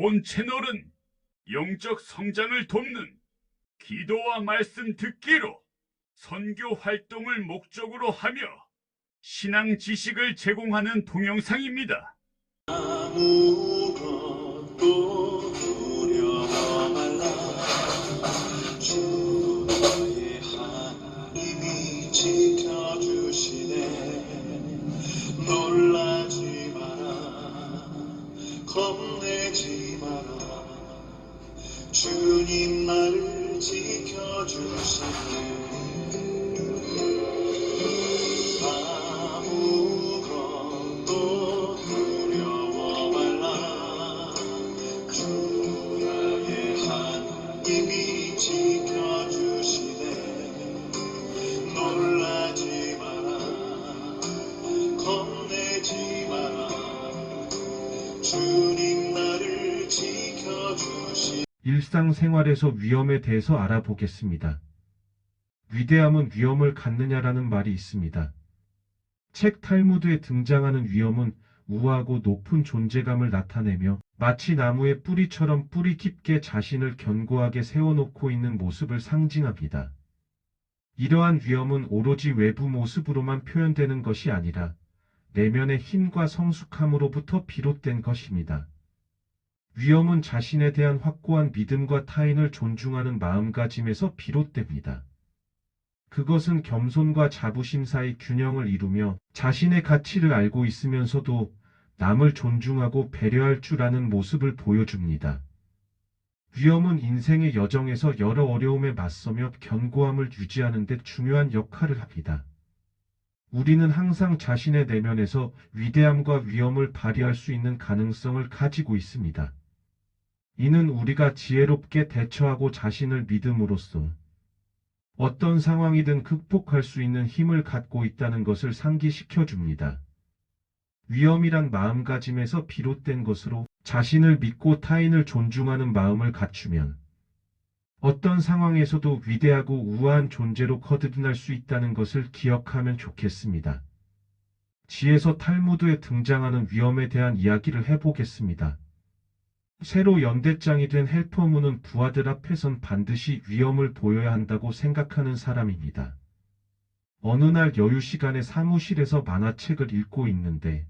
본 채널은 영적 성장을 돕는 기도와 말씀 듣기로 선교 활동을 목적으로 하며 신앙 지식을 제공하는 동영상입니다. 아무것도 일상생활에서 위험에 대해서 알아보겠습니다. 위대함은 위험을 갖느냐라는 말이 있습니다. 책 탈무드에 등장하는 위험은 우아하고 높은 존재감을 나타내며 마치 나무의 뿌리처럼 뿌리 깊게 자신을 견고하게 세워놓고 있는 모습을 상징합니다. 이러한 위험은 오로지 외부 모습으로만 표현되는 것이 아니라 내면의 힘과 성숙함으로부터 비롯된 것입니다. 위험은 자신에 대한 확고한 믿음과 타인을 존중하는 마음가짐에서 비롯됩니다. 그것은 겸손과 자부심 사이 균형을 이루며 자신의 가치를 알고 있으면서도 남을 존중하고 배려할 줄 아는 모습을 보여줍니다. 위험은 인생의 여정에서 여러 어려움에 맞서며 견고함을 유지하는 데 중요한 역할을 합니다. 우리는 항상 자신의 내면에서 위대함과 위험을 발휘할 수 있는 가능성을 가지고 있습니다. 이는 우리가 지혜롭게 대처하고 자신을 믿음으로써 어떤 상황이든 극복할 수 있는 힘을 갖고 있다는 것을 상기시켜 줍니다. 위험이란 마음가짐에서 비롯된 것으로 자신을 믿고 타인을 존중하는 마음을 갖추면 어떤 상황에서도 위대하고 우아한 존재로 거듭날 수 있다는 것을 기억하면 좋겠습니다. 지에서 탈무드에 등장하는 위험에 대한 이야기를 해보겠습니다. 새로 연대장이 된 헬퍼문은 부하들 앞에선 반드시 위험을 보여야 한다고 생각하는 사람입니다. 어느 날 여유 시간에 사무실에서 만화책을 읽고 있는데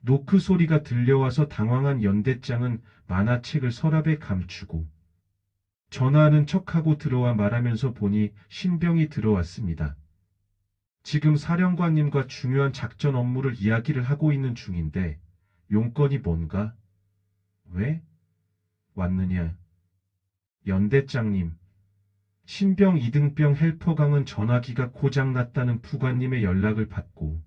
노크 소리가 들려와서 당황한 연대장은 만화책을 서랍에 감추고 전화하는 척하고 들어와 말하면서 보니 신병이 들어왔습니다. 지금 사령관님과 중요한 작전 업무를 이야기를 하고 있는 중인데 용건이 뭔가? 왜? 왔느냐? 연대장님. 신병 이등병 헬퍼강은 전화기가 고장났다는 부관님의 연락을 받고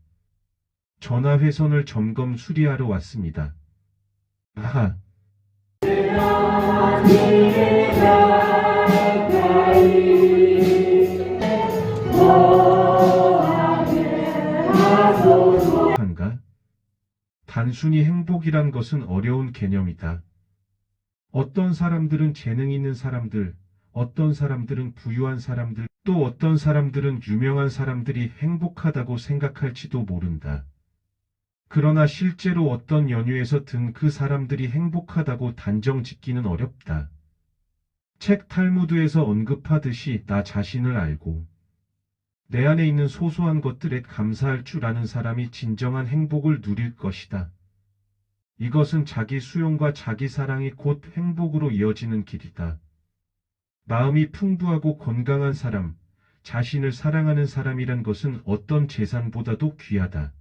전화회선을 점검 수리하러 왔습니다. 아하, 한가? 단순히 행복이란 것은 어려운 개념이다. 어떤 사람들은 재능 있는 사람들, 어떤 사람들은 부유한 사람들, 또 어떤 사람들은 유명한 사람들이 행복하다고 생각할지도 모른다. 그러나 실제로 어떤 연유에서 든 그 사람들이 행복하다고 단정 짓기는 어렵다. 책 탈무드에서 언급하듯이 나 자신을 알고 내 안에 있는 소소한 것들에 감사할 줄 아는 사람이 진정한 행복을 누릴 것이다. 이것은 자기 수용과 자기 사랑이 곧 행복으로 이어지는 길이다. 마음이 풍부하고 건강한 사람, 자신을 사랑하는 사람이란 것은 어떤 재산보다도 귀하다.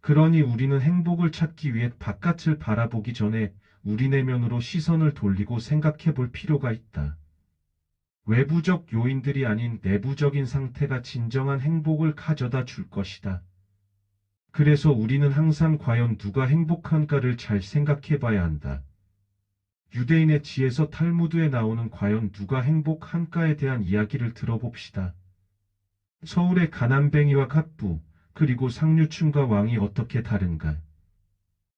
그러니 우리는 행복을 찾기 위해 바깥을 바라보기 전에 우리 내면으로 시선을 돌리고 생각해 볼 필요가 있다. 외부적 요인들이 아닌 내부적인 상태가 진정한 행복을 가져다 줄 것이다. 그래서 우리는 항상 과연 누가 행복한가를 잘 생각해 봐야 한다. 유대인의 지에서 탈무드에 나오는 과연 누가 행복한가에 대한 이야기를 들어봅시다. 서울의 가난뱅이와 갑부, 그리고 상류층과 왕이 어떻게 다른가?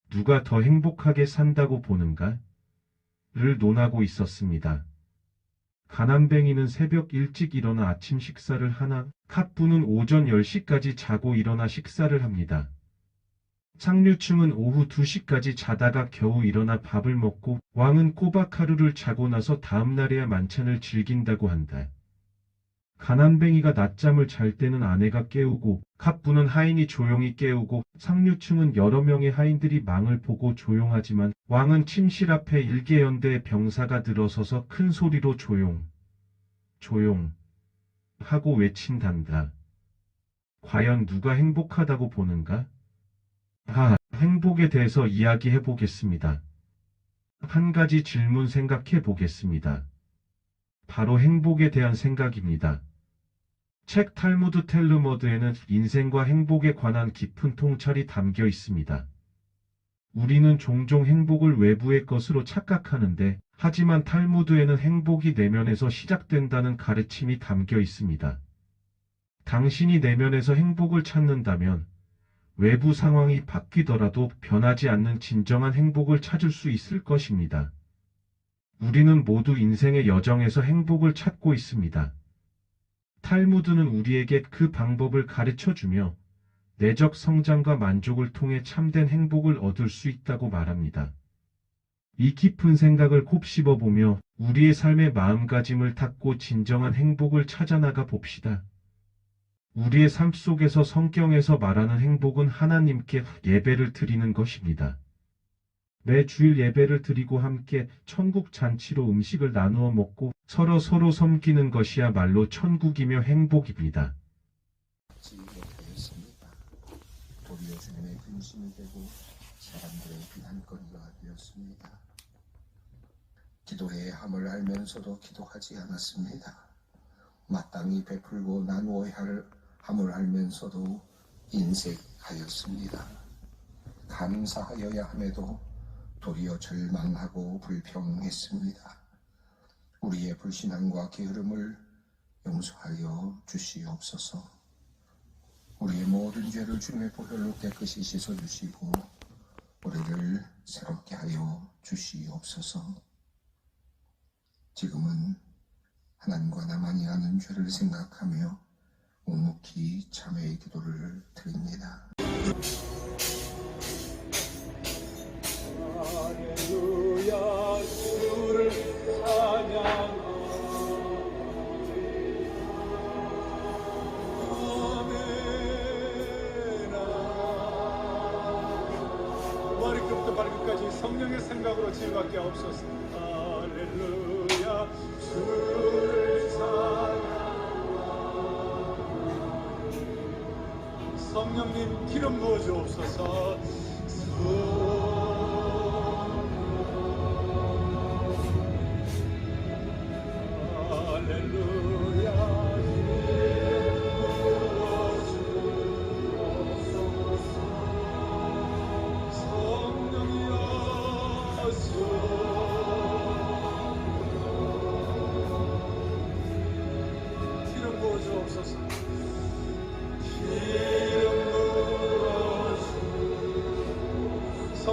누가 더 행복하게 산다고 보는가? 를 논하고 있었습니다. 가난뱅이는 새벽 일찍 일어나 아침 식사를 하나, 갑부는 오전 10시까지 자고 일어나 식사를 합니다. 상류층은 오후 2시까지 자다가 겨우 일어나 밥을 먹고 왕은 꼬박 하루를 자고 나서 다음날에야 만찬을 즐긴다고 한다. 가난뱅이가 낮잠을 잘 때는 아내가 깨우고 갑부는 하인이 조용히 깨우고 상류층은 여러 명의 하인들이 망을 보고 조용하지만 왕은 침실 앞에 일개연대의 병사가 들어서서 큰 소리로 조용, 조용 하고 외친단다. 과연 누가 행복하다고 보는가? 아, 행복에 대해서 이야기해 보겠습니다. 한 가지 질문 생각해 보겠습니다. 바로 행복에 대한 생각입니다. 책 탈무드 텔르머드에는 인생과 행복에 관한 깊은 통찰이 담겨 있습니다. 우리는 종종 행복을 외부의 것으로 착각하는데, 하지만 탈무드에는 행복이 내면에서 시작된다는 가르침이 담겨 있습니다. 당신이 내면에서 행복을 찾는다면, 외부 상황이 바뀌더라도 변하지 않는 진정한 행복을 찾을 수 있을 것입니다. 우리는 모두 인생의 여정에서 행복을 찾고 있습니다. 탈무드는 우리에게 그 방법을 가르쳐 주며 내적 성장과 만족을 통해 참된 행복을 얻을 수 있다고 말합니다. 이 깊은 생각을 곱씹어 보며 우리의 삶의 마음가짐을 닦고 진정한 행복을 찾아나가 봅시다. 우리의 삶 속에서 성경에서 말하는 행복은 하나님께 예배를 드리는 것입니다. 매 주일 예배를 드리고 함께 천국 잔치로 음식을 나누어 먹고 서로 서로 섬기는 것이야말로 천국이며 행복입니다. 기도의 함을 알면서도 기도하지 않았습니다. 마땅히 베풀고 나누어야 할 함을 알면서도 인색하였습니다. 감사하여야 함에도 도리어 절망하고 불평했습니다. 우리의 불신앙과 게으름을 용서하여 주시옵소서. 우리의 모든 죄를 주님의 보혈로 깨끗이 씻어 주시고 우리를 새롭게 하여 주시옵소서. 지금은 하나님과 나만이 아는 죄를 생각하며 묵묵히 참회의 기도를 드립니다. 지휘받게 없소서 할렐루야. 주를 찬양 성령님 기름 부어 주옵소서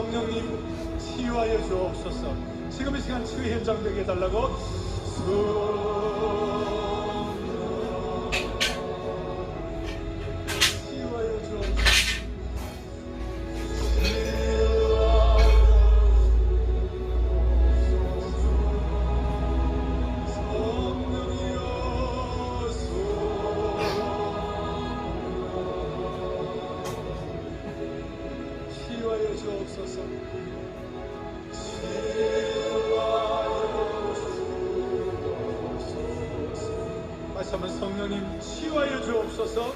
성령님 치유하여 주옵소서. 지금 이 시간 치유 현장 되게 해달라고 성 다시 한번 성령님 치유하여 주옵소서.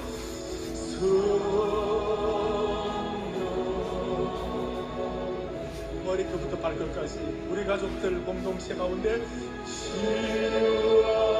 성령. 머리끝부터 발끝까지 우리 가족들 공동체 가운데 치유하여